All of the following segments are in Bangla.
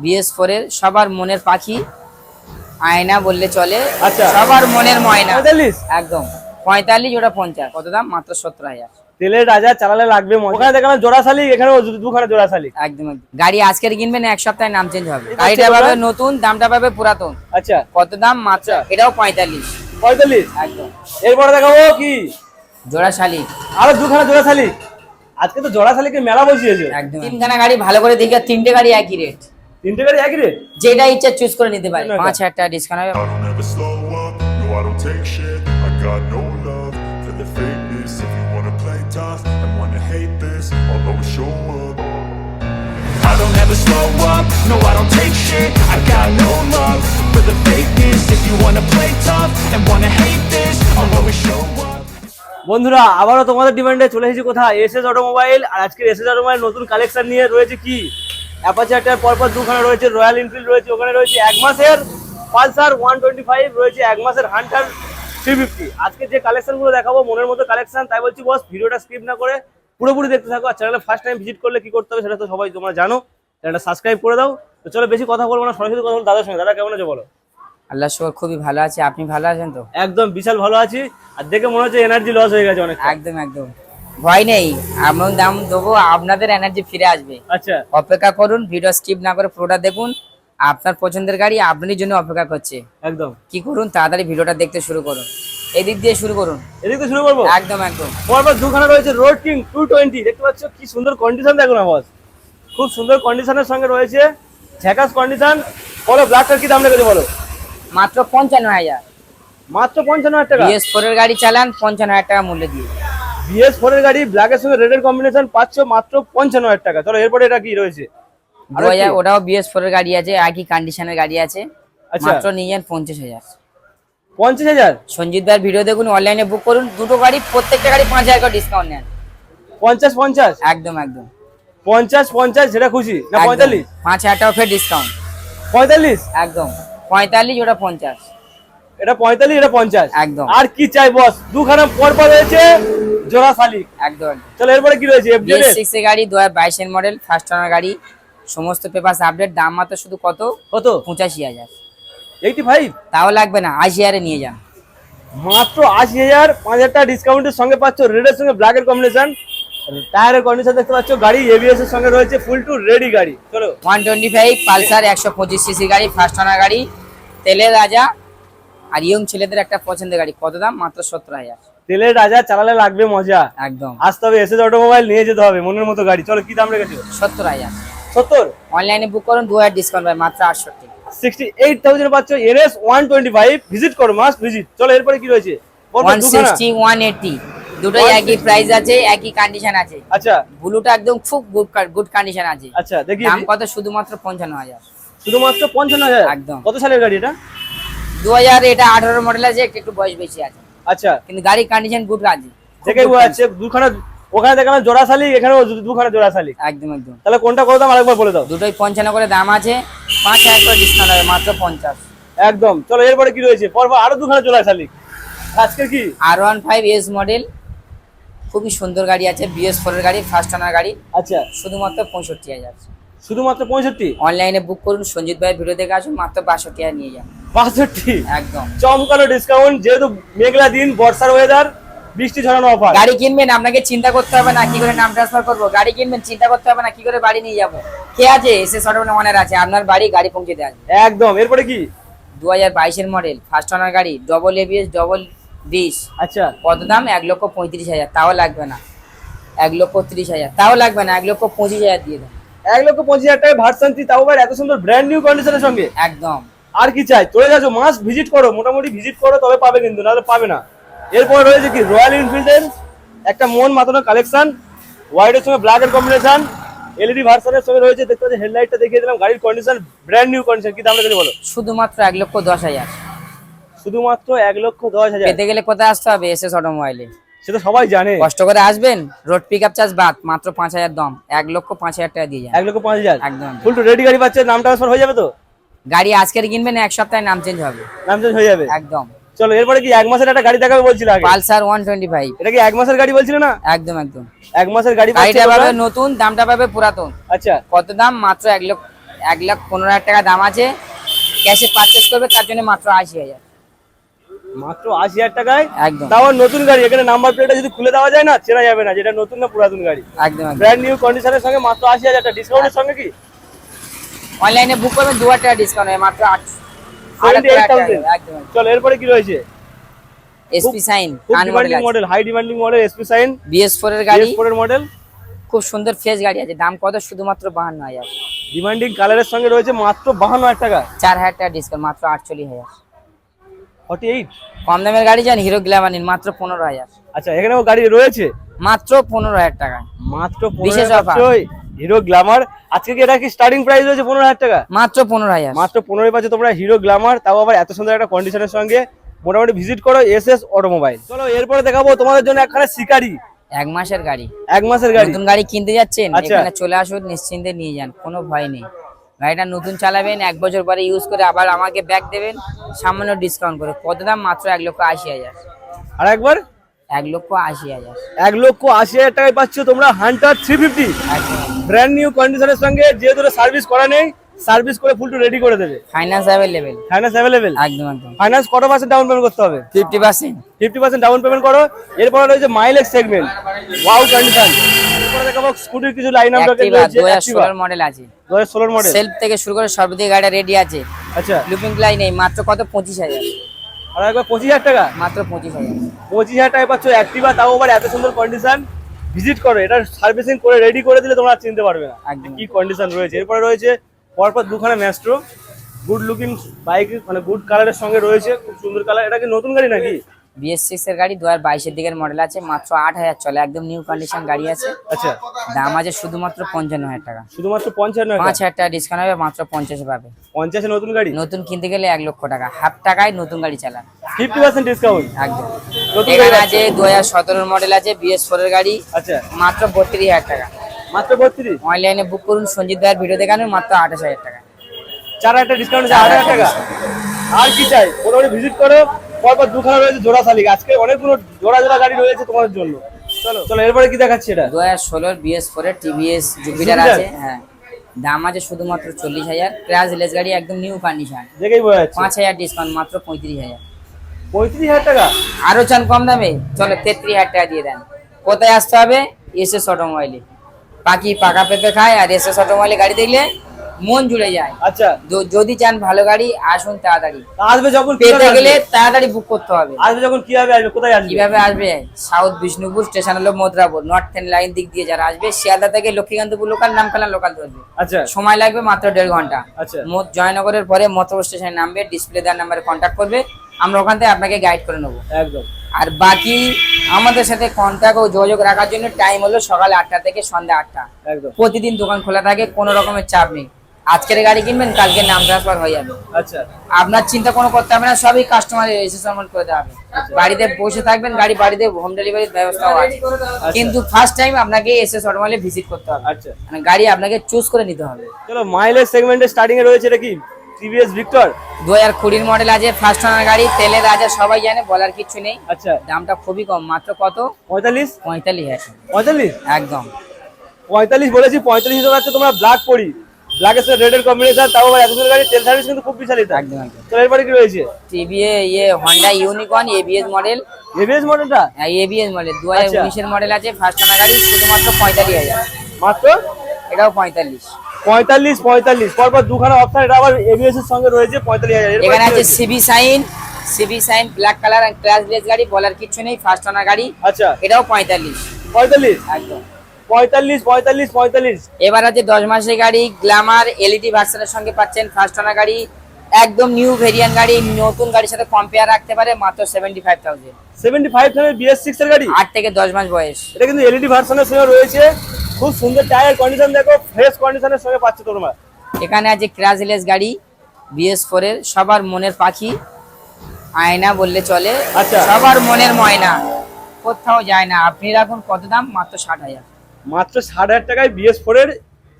বিএস ফোর এর সবার মনের পাখি আয়না বললে চলে। আচ্ছা। সবার মনের ময়না। পঁয়তাল্লিশ? একদম। পঁয়তাল্লিশ ওটা পঞ্চাশ। কত দাম? মাত্র সত্তর হাজার। তেলের রাজা চালালে লাগবে ওখানে দেখলাম জোড়া শালিক এখানেও দু- দুখানে জোড়া একদম গাড়ি আজকের কিনবেন এক সপ্তাহে নাম চেঞ্জ হবে। গাড়িটা পাবে নতুন দামটা পাবে পুরাতন। আচ্ছা। কত দাম? মাত্র এটাও পঁয়তাল্লিশ। পঁয়তাল্লিশ? একদম। এরপরে দেখাবো কি? জোড়া শালিক আরও দুখানা জোড়া শালিক আজকে তো জোড়া শালিকের মেলা বসিয়েছে। একদম তিনখানা গাড়ি ভালো করে দেখে তিনটে গাড়ি একই রেট তিনটে গাড়ি ইচ্ছা চুজ করে নিতে পারে। পাঁচ হাজার টাকা ডিসকাউন্ট বন্ধুরা আবারও তোমাদের ডিমান্ডে চলে এসেছি কোথায়? এসএস অটোমোবাইল আর আজকে এসএস অটোমোবাইল নতুন কালেকশন নিয়ে রয়েছে কি? অ্যাপাচি একটার পরপর দুখানে রয়েছে রয়্যাল এনফিল্ড রয়েছে ওখানে রয়েছে এক মাসের পালসার ওয়ান টোয়েন্টি ফাইভ রয়েছে এক মাসের হান্টার থ্রি ফিফটি আজকে যে কালেকশনগুলো দেখাবো মনের মতো কালেকশন তাই বলছি বস ভিডিওটা স্কিপ না করে পুরোপুরি দেখতে থাকো আর চ্যানেলে ফার্স্ট টাইম ভিজিট করলে কি করতে হবে সেটা তো সবাই তোমরা জানো। চ্যানেলটা সাবস্ক্রাইব করে দাও। তো চলো বেশি কথা বলব না সরাসরি কথা বলব দাদার সঙ্গে। দাদা কেমন আছে বলো? আল্লাহ শুকর খুবই ভালো আছে। আপনি ভালো আছেন তো? একদম বিশাল ভালো আছি। আর দেখে মনে হচ্ছে এনার্জি লস হয়ে গেছে অনেক একদম একদম। ভয় নেই এমন দাম দেবো আপনাদের এনার্জি ফিরে আসবে। আচ্ছা। অপেক্ষা করুন ভিডিও স্কিপ না করে পুরোটা দেখুন আপনার পছন্দের গাড়ি আপনারই জন্য অপেক্ষা করছে। একদম। কি করুন তাড়াতাড়ি ভিডিওটা দেখতে শুরু করুন। এদিক দিয়ে শুরু করুন। এদিক থেকে শুরু করব? একদম একদম। পরপর দুখানা রয়েছে রোড কিং টু টোয়েন্টি দেখতে পাচ্ছ কি সুন্দর কন্ডিশন দেখো না বস খুব সুন্দর কন্ডিশনের সঙ্গে রয়েছে ঝ্যাকাস কন্ডিশন বলো ব্ল্যাকটার কি দাম লেগেছে বলো? মাত্র পঞ্চান্ন হাজার। মাত্র পঞ্চান্ন হাজার টাকা? বিএস ফোর এর গাড়ি চালান পঞ্চান্ন হাজার টাকা মূল্য দিয়ে। বিএস ফোর এর গাড়ি ব্ল্যাকের সঙ্গে রেডের কম্বিনেশন পাচ্ছ মাত্র পঞ্চান্ন হাজার টাকা। চলো এরপরে এটা কি রয়েছে? ওটাও বিএস ফোর এর গাড়ি আছে একই কন্ডিশনের গাড়ি আছে। আচ্ছা। মাত্র নিয়ে যান পঞ্চাশ হাজার। পঞ্চাশ হাজার? সঞ্জিত ভাইয়ের ভিডিও দেখুন অনলাইনে বুক করুন। দুটো গাড়ি প্রত্যেকটা গাড়ি পাঁচ হাজার করে ডিসকাউন্ট নেন। পঞ্চাশ পঞ্চাশ? একদম একদম। পঞ্চাশ পঞ্চাশ যেটা খুশি? না পঁয়তাল্লিশ? পাঁচ হাজার টাকা ফের ডিসকাউন্ট পঁয়তাল্লিশ? একদম। পঁয়তাল্লিশ ওটা পঞ্চাশ। এটা পঁয়তাল্লিশ এটা পঞ্চাশ? একদম। আর কি চাই বস? দুখানা পরপর রয়েছে। জোড়া শালিক। একদম চলো এরপরে কি রয়েছে? এফজেড বিএস এর গাড়ি দু হাজার বাইশের মডেল ফার্স্ট ওনার গাড়ি সমস্ত পেপার আপডেট দাম মাত্র শুধু কত? কত? পঁচাশি হাজার। এইটি ফাইভ তাও লাগবে না আশি হাজারে নিয়ে যান। মাত্র আশি হাজার পাঁচ হাজার টাকা ডিসকাউন্টের সঙ্গে পাচ্ছ রেডের সঙ্গে ব্ল্যাকের কম্বিনেশন টায়ারের কন্ডিশন দেখতে পাচ্ছ গাড়ি এবিএস এর সঙ্গে রয়েছে ফুল টু রেডি গাড়ি। চলো। ওয়ান টোয়েন্টি ফাইভ পালসার একশো পঁচিশ সিসি গাড়ি ফার্স্ট ওনার গাড়ি তেলের রাজা আর ইয়ং ছেলেদের একটা পছন্দের গাড়ি কত দাম? মাত্র সত্তর হাজার। তেলের রাজা চালালে লাগবে মজা। একদম। আসতে হবে এসএস অটোমোবাইল নিয়ে যেতে হবে মনের মতো গাড়ি। চলো কি দাম রেখেছো? সত্তর হাজার। সত্তর? অনলাইনে বুক করুন দু হাজার ডিসকাউন্ট পাই মাত্র আটষট্টি। সিক্সটি এইট থাউজেন্ড পাচ্ছ NS one twenty five visit করো মাস্ট ভিজিট চলো এরপরে কি রয়েছে? ওয়ান সিক্সটি ওয়ান এইটটি দুটোই একই প্রাইস আছে একই কন্ডিশন আছে। আচ্ছা। ব্লুটা একদম খুব গুড গুড কন্ডিশন আছে। আচ্ছা দেখি। দাম কত? শুধুমাত্র পঞ্চান্ন হাজার। শুধুমাত্র পঞ্চান্ন হাজার? একদম। কত সালের গাড়ি এটা? দু হাজার এটা আঠারো মডেল আছে একটু বয়স বেশি আছে। আচ্ছা। কিন্তু গাড়ির কন্ডিশন গুড আছে দেখে যাচ্ছে দুখানা ওখানে দেখালাম জোড়া শালিক এখানেও দু- দুখানা জোড়া শালিক একদম একদম। তাহলে কোনটা কত দাম আরেকবার বলে দাও। দুটোই পঞ্চান্ন করে দাম আছে। পাঁচ হাজার করে ডিসকাউন্ট হবে মাত্র পঞ্চাশ। একদম। চলো এরপরে কি রয়েছে? পরপর আরও দুখানা জোড়া শালিক আজকে কি? আর ওয়ান ফাইভ এস মডেল খুবই সুন্দর গাড়ি আছে বিএস ফোরের গাড়ি ফার্স্ট ওনার গাড়ি। আচ্ছা। শুধুমাত্র পঁয়ষট্টি হাজার। শুধুমাত্র পঁয়ষট্টি? অনলাইনে বুক করুন সঞ্জিত ভাই ভিডিও দেখে আসুন মাত্র বাষট্টি হাজার নিয়ে যান। বাষট্টি? একদম। চমকানো ডিসকাউন্ট যেহেতু মেঘলা দিন বর্ষার ওয়েদার বৃষ্টি ছড়ানো অফার গাড়ি কিনবেন আপনাকে চিন্তা করতে হবে না কি করে নাম ট্রান্সফার করব? গাড়ি কিনবেন চিন্তা করতে হবে না কি করে বাড়ি নিয়ে যাব? কে আছে? এসে অটো অনার আছে আপনার বাড়ি গাড়ি পৌঁছে দেওয়া একদম। এরপরে কি? দু হাজার বাইশের মডেল ফার্স্ট ওনার গাড়ি ডবল এবিএস ডবল ডিস আচ্ছা। কত দাম? এক লক্ষ পঁয়ত্রিশ হাজার। তাও লাগবে না। এক লক্ষ ত্রিশ হাজার। তাও লাগবে না এক লক্ষ পঁচিশ হাজার দিয়ে দেন এক লক্ষ পঁচিশ হাজার টাকা ভার্সন থ্রি তাও আবার এত সুন্দর ব্র্যান্ড নিউ কন্ডিশনের সঙ্গে। একদম। আর কি চাই? চলে যাচ্ছ মাস ভিজিট করো মোটামুটি ভিজিট করো তবে পাবে কিন্তু নাহলে পাবে না। এরপর রয়েছে কি? রয়্যাল এনফিল্ডের একটা মন মাতানো কালেকশন হোয়াইটের সঙ্গে ব্ল্যাকের কম্বিনেশন এলইডি ভার্সনের সঙ্গে রয়েছে দেখতে পাচ্ছি হেডলাইটটা দেখিয়ে দিলাম গাড়ির কন্ডিশন ব্র্যান্ড নিউ কন্ডিশন কি দাম লেগেছে বলো? শুধুমাত্র এক লক্ষ দশ হাজার। শুধুমাত্র এক লক্ষ দশ হাজার। পেতে গেলে কোথায় আসতে হবে? এস এস অটোমোবাইলে সেটা সবাই জানে। কষ্ট করে আসবেন রোড পিক আপ চার্জ বাদ মাত্র পাঁচ হাজার দাম এক লক্ষ পাঁচ হাজার টাকা দিয়ে যান। এক লক্ষ পাঁচ হাজার। একদম। ফুল টু রেডি গাড়ি পাচ্ছে নাম ট্রান্সফার হয়ে যাবে তো? গাড়ি আজকের কিনবেন এক সপ্তাহে নাম চেঞ্জ হবে। নাম চেঞ্জ হয়ে যাবে? একদম। চলো এরপরে কি এক মাসের একটা গাড়ি দেখাবে বলছিল আগে? Pulsar one twenty five. এটা কি এক মাসের গাড়ি বলছিল না? একদম একদম। এক মাসের গাড়ি গাড়িটা পাবে নতুন দামটা পাবে পুরাতন। আচ্ছা। কত দাম? মাত্র এক লক্ষ এক লাখ পনেরো হাজার টাকা দাম আছে। ক্যাশে পারচেস করবে তার জন্য মাত্র আশি হাজার। মাত্র আশি হাজার টাকায়? একদম। তাও নতুন গাড়ি এখানে নাম্বার প্লেটটা যদি খুলে দেওয়া যায় না চেনা যাবে না যেটা নতুন না পুরাতন গাড়ি। ব্র্যান্ড নিউ কন্ডিশনের সঙ্গে মাত্র আশি হাজার টাকা। ডিসকাউন্টের সঙ্গে কি? অনলাইনে বুক করবেন দু হাজার টাকা ডিসকাউন্ট মাত্র আট চলো এরপরে কি রয়েছে? SP shine model high demanding model SP shine BS four এর গাড়ি। এর মডেল খুব সুন্দর ফ্রেশ গাড়ি আছে দাম কত? শুধুমাত্র বাহান্ন হাজার। ডিমান্ডিং কালারের সঙ্গে রয়েছে মাত্র বাহান্ন হাজার টাকা। চার হাজার টাকা ডিসকাউন্ট মাত্র আটচল্লিশ হাজার। ফর্টি এইট কম দামের গাড়ি যান হিরো গ্ল্যামার নিন মাত্র পনেরো হাজার। আচ্ছা এখানেও গাড়ি রয়েছে? মাত্র পনেরো হাজার টাকা। মাত্র বিশেষ offer। Hero Glamour. আজকে কি এটা কি স্টার্টিং প্রাইস রয়েছে পনেরো হাজার টাকা? মাত্র পনেরো হাজার। মাত্র পনেরো পাচ্ছে তোমরা হিরো গ্ল্যামার তাও আবার এত সুন্দর একটা কন্ডিশনের সঙ্গে। মোটামুটি ভিজিট করো এস এস অটোমোবাইল চলো এরপরে দেখাবো তোমাদের জন্য একখানে শিকারি। এক মাসের গাড়ি। এক মাসের গাড়ি। নতুন গাড়ি কিনতে যাচ্ছেন আচ্ছা। এখানে চলে আসুন নিশ্চিন্তে নিয়ে যান কোনো ভয় নেই। গাড়িটা নতুন চালাবেন এক বছর পরে ইউজ করে আবার আমাকে ব্যাক দেবেন সামান্য ডিসকাউন্ট করে। কত দাম? মাত্র এক লক্ষ আশি হাজার। আর একবার? এক লক্ষ আশি হাজার। এক লক্ষ আশি হাজার টাকায় পাচ্ছ তোমরা Hunter three fifty brand new কন্ডিশনের সঙ্গে যেহেতু সার্ভিস করা নেই সার্ভিস করে ফুল টু রেডি করে দেবে। ফাইন্যান্স অ্যাভেলেবেল ফাইন্যান্স অ্যাভেলেবেল একদম একদম। ফাইন্যান্স কত পার্সেন্ট ডাউন পেমেন্ট করতে হবে? Fifty percent fifty percent down payment করো। এরপরে রয়েছে মাইলেজ সেগমেন্ট ওয়াও কন্ডিশন এরপরে দেখাবো স্কুটির কিছু লাইন আপ অ্যাক্টিভা দু হাজার মডেল আছে। দু হাজার ষোলোর মডেল সেলফ থেকে শুরু করে সর্বদিকে গাড়িটা রেডি আছে। আচ্ছা। লুপিং লাইন নেই মাত্র কত? পঁচিশ হাজার। আর একবার পঁচিশ হাজার টাকা? মাত্র পঁচিশ হাজার। পঁচিশ হাজার টাকা পাচ্ছ অ্যাক্টিভা তাও আবার এত সুন্দর কন্ডিশন ভিজিট করো এটা সার্ভিসিং করে রেডি করে দিলে তোমরা চিনতে পারবে না। কি কন্ডিশন রয়েছে? এরপরে রয়েছে পরপর দুখানা ম্যাস্ট্রো গুড লুকিং বাইক মানে গুড কালারের সঙ্গে রয়েছে খুব সুন্দর কালার এটা কি নতুন গাড়ি নাকি? বিএস সিক্স এর গাড়ি দু হাজার বাইশের দিকের মডেল আছে মাত্র আট হাজার চলে একদম নিউ কন্ডিশন গাড়ি আছে। আচ্ছা। দাম আছে শুধুমাত্র পঞ্চান্ন হাজার টাকা। শুধুমাত্র পঞ্চান্ন পাঁচ হাজার টাকা ডিসকাউন্ট হবে মাত্র পঞ্চাশে পাবে। পঞ্চাশে নতুন গাড়ি? নতুন কিনতে গেলে এক লক্ষ টাকা। হাফ টাকায় নতুন গাড়ি চালান। ফিফটি পার্সেন্ট ডিসকাউন্ট একদম। এখানে আছে দু হাজার সতেরোর মডেল আছে বিএস ফোর এর গাড়ি। আচ্ছা। মাত্র বত্রিশ হাজার টাকা। মাত্র বত্রিশ? অনলাইনে বুক করুন সঞ্জিত ভাইয়ের ভিডিও দেখানো মাত্র আঠাশ হাজার টাকা। চার হাজার ডিসকাউন্ট আছে আট হাজার টাকা। আর কি চাই? মোটামুটি ভিজিট করো। পরপর দুখানা রয়েছে জোড়া শালিক? আজকে অনেকগুলো জোড়া জোড়া গাড়ি রয়েছে তোমাদের জন্য। চলো। চলো এরপরে কি দেখাচ্ছি এটা? দু হাজার ষোলোর বিএস ফোর টিভিএস জুপিটার আছে হ্যাঁ। দাম আছে শুধুমাত্র চল্লিশ হাজার। ক্র্যাশ লেস গাড়ি একদম নিউ কন্ডিশন দেখেই বোঝা যাচ্ছে। পাঁচ হাজার ডিসকাউন্ট মাত্র পঁয়ত্রিশ হাজার। পঁয়ত্রিশ হাজার টাকা? আরও চান কম দামে? চলো তেত্রিশ হাজার টাকা দিয়ে দেন। কোথায় আসতে হবে? এস এস অটোমোবাইলে পাখি পাকা পেঁপে খায় আর এস এস অটোমোবাইলে গাড়ি দেখলে মন জুড়ে যায়। আচ্ছা। যদি চান ভালো গাড়ি আসুন তাড়াতাড়ি। আসবে যখন পেতে গেলে তাড়াতাড়ি বুক করতে হবে। আসবে যখন কীভাবে আসবে? কোথায় আসবে? কীভাবে আসবে? সাউথ বিষ্ণুপুর স্টেশন হলো মদ্রাপুর। নর্থ লাইন দিক দিয়ে যারা আসবে শিয়ালদা থেকে লক্ষ্মীকান্তপুর লোকাল নামখানা লোকাল ধরবে। আচ্ছা। সময় লাগবে মাত্র দেড় ঘণ্টা। আচ্ছা। জয়নগরের পরে মতপুর স্টেশনে নামবে ডিসপ্লে দেওয়ার নাম্বারে কন্ট্যাক্ট করবে। আমরা ওখান থেকে আপনাকে গাইড করে নেব। একদম। আর বাকি আমাদের সাথে কন্ট্যাক্ট ও যোগাযোগ রাখার জন্য টাইম হলো সকাল আটটা থেকে সন্ধ্যা আটটা। একদম। প্রতিদিন দোকান খোলা থাকে কোনো রকমের চাপ নেই। আজকের গাড়ি কিনবেন কালকে নাম ট্রান্সফার হয়ে যাবে। আচ্ছা। আপনার চিন্তা কোনো করতে হবে না সবই কাস্টমার রেজিস্ট্রেশন করে দেওয়া হবে। বাড়িতে বসে থাকবেন গাড়ি বাড়িতে হোম ডেলিভারির ব্যবস্থাও আছে। কিন্তু ফার্স্ট টাইম আপনাকে এসে শর্মালে ভিজিট করতে হবে। আচ্ছা। মানে গাড়ি আপনাকে চুজ করে নিতে হবে। চলো মাইলেজ সেগমেন্টে স্টার্টিং এ রয়েছে এটা কি? টিভিএস ভিক্টর দু হাজার কুড়ির মডেল আছে ফার্স্ট ওনার গাড়ি তেলের আছে সবাই জানে বলার কিছু নেই। আচ্ছা। দামটা খুবই কম মাত্র কত? পঁয়তাল্লিশ? পঁয়তাল্লিশ হাজার। পঁয়তাল্লিশ? একদম। পঁয়তাল্লিশ বলেছি পঁয়তাল্লিশ হিসেবে আছে তোমরা ব্ল্যাক পড়ি সাথে রেডের কম্বিনেশন তাও আবার গাড়ি তেল সার্ভিস কিন্তু খুব বিশাল এটা একদম। চলো এরপরে কি রয়েছে? টিভিএ ইয়ে Honda Unicorn ABS model ABS মডেলটা এবিএস মডেল দু হাজার আচ্ছা। মডেল আছে ফার্স্ট ওনার গাড়ি শুধুমাত্র পঁয়তাল্লিশ হাজার। মাত্র? এটাও পঁয়তাল্লিশ। পঁয়তাল্লিশ পঁয়তাল্লিশ। পরপর দুখানা অপশন এটা আবার এবিএস এর সঙ্গে রয়েছে পঁয়তাল্লিশ হাজার। এরপরে এখানে কি আছে CB shine CB shine black colour আর ক্লাসলেস গাড়ি বলার কিছু নেই ফার্স্ট ওনার গাড়ি। আচ্ছা। এটাও পঁয়তাল্লিশ। পঁয়তাল্লিশ? একদম। পঁয়তাল্লিশ পঁয়তাল্লিশ পঁয়তাল্লিশ। এবার আছে দশ মাসের গাড়ি গ্ল্যামার এলইডি ভার্সনের সঙ্গে পাচ্ছেন ফার্স্ট ওনার গাড়ি একদম নিউ ভেরিয়েন্ট গাড়ি নতুন গাড়ির সাথে কম্পেয়ার রাখতে পারে মাত্র seventy five thousand seventy five thousand BS six এর গাড়ি? আট থেকে দশ মাস বয়স। এটা কিন্তু এলইডি ভার্সনের সঙ্গে রয়েছে। খুব সুন্দর টায়ার কন্ডিশন দেখো ফ্রেশ কন্ডিশনের সঙ্গে পাচ্ছ তোমরা এখানে আছে গাড়ি এর সবার মনের পাখি আয়না বললে চলে। আচ্ছা। সবার মনের ময়না কোথাও যায় না। আপনি রাখুন কত দাম? মাত্র ষাট হাজার। মাত্র ষাট হাজার টাকায় বিএস ফোর এর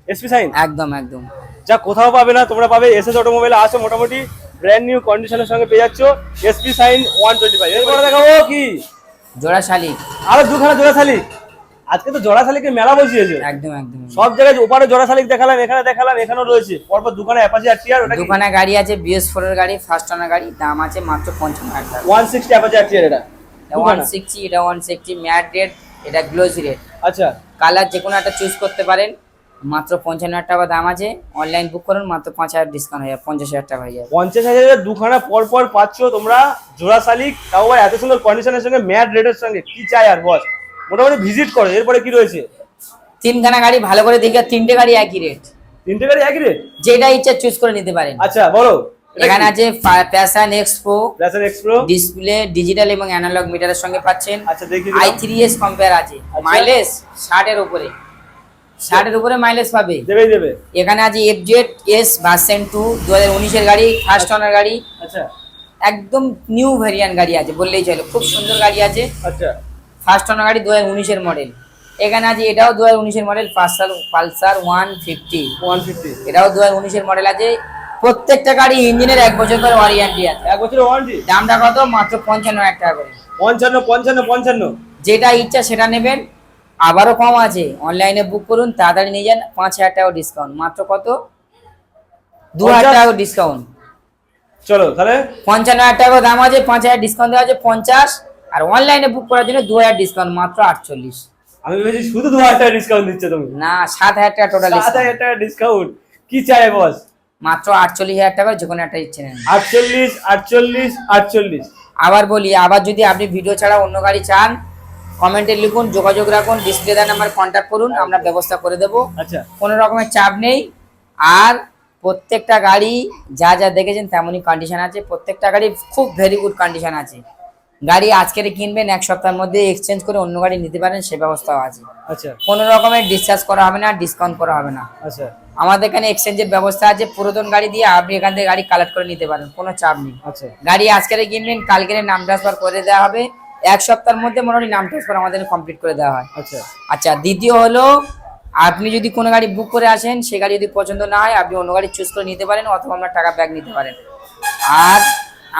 এসপি সাইন একদম একদম। যা কোথাও পাবে না তোমরা পাবে এসএস অটোমোবাইলে আসো মোটামুটি ব্র্যান্ড নিউ কন্ডিশনের সঙ্গে পেয়ে যাচ্ছ SP shine one twenty five এরপরে দেখাবো কি? জোড়া শালিক আরও দুখানা জোড়া শালিক আজকে তো জোড়া শালিকের মেলা বসিয়েছে। একদম একদম। সব জায়গায় ওপারে জোড়া শালিক দেখালাম এখানে দেখালাম এখানেও রয়েছে। পরপর দোকানে অ্যাপাচি আর টিয়ার ওটা দোকানে গাড়ি আছে বিএস ফোর এর গাড়ি ফার্স্ট ওনার গাড়ি দাম আছে মাত্র পঞ্চান্ন হাজার টাকা। ওয়ান সিক্সটি অ্যাপাচি আর টিয়ার এটা ওয়ান। সিক্সটি এটা ওয়ান সিক্সটি ম্যাট রেড এটা গ্লোজি রেড আচ্ছা। কালার যে কোনো একটা চুজ করতে পারেন। মাত্র পঞ্চান্ন হাজার টাকা দাম আছে। অনলাইন বুক করুন মাত্র পাঁচ হাজার ডিসকাউন্ট হয়ে যাবে পঞ্চাশ হাজার টাকা হয়ে যাবে। পঞ্চাশ হাজারের দুখানা পর পর পাচ্ছ তোমরা জোড়া শালিক তাও আবার এত সুন্দর কন্ডিশনের সঙ্গে ম্যাট রেডের সঙ্গে কি চাই আর বস? মোটামুটি ভিজিট করো এরপরে কি রয়েছে? তিনখানা গাড়ি ভালো করে দেখে তিনটে গাড়ি একই রেট তিনটে গাড়ি একই রেট যেটা ইচ্ছা চুজ করে নিতে পারেন। আচ্ছা বলো। এখানে আছে passion expo passion Xpro display digital এবং অ্যানালগ মিটারের সঙ্গে পাচ্ছেন। আচ্ছা দেখি আই থ্রি এস কম্পেয়ার আছে। মাইলেজ ষাটের উপরে। ষাটের উপরে মাইলেজ পাবে। দেবে দেবে। এখানে আছে F Z S version two দু হাজার উনিশের গাড়ি ফার্স্ট ওনার গাড়ি। আচ্ছা। একদম নিউ ভ্যারিয়ান্ট গাড়ি আছে বললেই চলে। খুব সুন্দর গাড়ি আছে। আচ্ছা। ফার্স্ট ওনার গাড়ি দু হাজার উনিশের মডেল এখানে আছে এটাও দু হাজার উনিশের model Pulsar Pulsar one fifty one fifty এটাও দু হাজার উনিশের মডেল আছে। প্রত্যেকটা গাড়ি ইঞ্জিনের এক বছর করে ওয়ারেন্টি আছে। এক বছরের ওয়ারেন্টি দামটা কত? মাত্র পঞ্চান্ন হাজার টাকা করে। পঞ্চান্ন পঞ্চান্ন পঞ্চান্ন? যেটা ইচ্ছা সেটা নেবেন। আবারও কম আছে। অনলাইনে বুক করুন তাড়াতাড়ি নিয়ে যান পাঁচ হাজার টাকা ডিসকাউন্ট মাত্র কত? দু হাজার টাকা ডিসকাউন্ট চলো তাহলে? পঞ্চান্ন হাজার টাকা দাম আছে পাঁচ হাজার ডিসকাউন্ট দেওয়া আছে পঞ্চাশ। আর অনলাইনে বুক করার জন্য দু হাজার ডিসকাউন্ট মাত্র আটচল্লিশ। আমি ভেবেছি শুধু দু হাজার টাকা ডিসকাউন্ট দিচ্ছে তুমি। না সাত হাজার টাকা টোটাল সাত হাজার টাকা ডিসকাউন্ট কি চাই বস? মাত্র আটচল্লিশ হাজার টাকা যে কোনো একটা ইচ্ছে নেন। আটচল্লিশ আটচল্লিশ আটচল্লিশ। আবার বলি আবার যদি আপনি ভিডিও ছাড়া অন্য গাড়ি চান কমেন্টে লিখুন যোগাযোগ রাখুন ডিসপ্লে দেওয়ার নাম্বার কন্ট্যাক্ট করুন আমরা ব্যবস্থা করে দেবো। আচ্ছা। কোনো রকমের চাপ নেই। আর প্রত্যেকটা গাড়ি যা যা দেখেছেন তেমনই কন্ডিশন আছে। প্রত্যেকটা গাড়ি খুব ভেরি গুড কন্ডিশন আছে। গাড়ি আজকের কিনবেন এক সপ্তাহের মধ্যে এক্সচেঞ্জ করে অন্য গাড়ি নিতে পারেন সে ব্যবস্থাও আছে। আচ্ছা। কোনো রকমের ডিসচার্জ করা হবে না ডিসকাউন্ট করা হবে না। আচ্ছা। আমাদের এখানে এক্সচেঞ্জের ব্যবস্থা আছে পুরাতন গাড়ি দিয়ে আপনি এখান থেকে গাড়ি কালেক্ট করে নিতে পারেন কোনো চাপ নেই। আচ্ছা। গাড়ি আজকের কিনবেন কালকের নাম ট্রান্সফার করে দেওয়া হবে এক সপ্তাহের মধ্যে মোটামুটি নাম ট্রান্সফার আমাদের কমপ্লিট করে দেওয়া হয়। আচ্ছা। আচ্ছা দ্বিতীয় হলো আপনি যদি কোনো গাড়ি বুক করে আসেন সে গাড়ি যদি পছন্দ না হয় আপনি অন্য গাড়ি চুজ করে নিতে পারেন অথবা আপনার টাকা ব্যাক নিতে পারেন। আর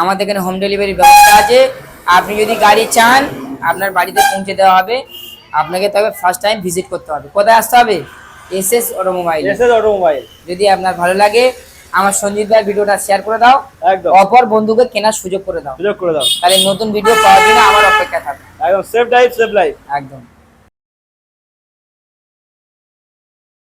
আমাদের এখানে হোম ডেলিভারি ব্যবস্থা আছে আপনি যদি গাড়ি চান আপনার বাড়িতে পৌঁছে দেওয়া হবে। আপনাকে তবে ফার্স্ট টাইম ভিজিট করতে হবে। কোথায় আসতে হবে? S S automobile. S S automobile. যদি আপনার ভালো লাগে আমার সঞ্জিত ভাই ভিডিওটা শেয়ার করে দাও। একদম। অপর বন্ধুকে কেনার সুযোগ করে দাও। সুযোগ করে দাও। তাহলে নতুন ভিডিও পাওয়ার জন্য আমার অপেক্ষা থাকবে একদম সেফ ড্রাইভ সেফ লাইফ একদম।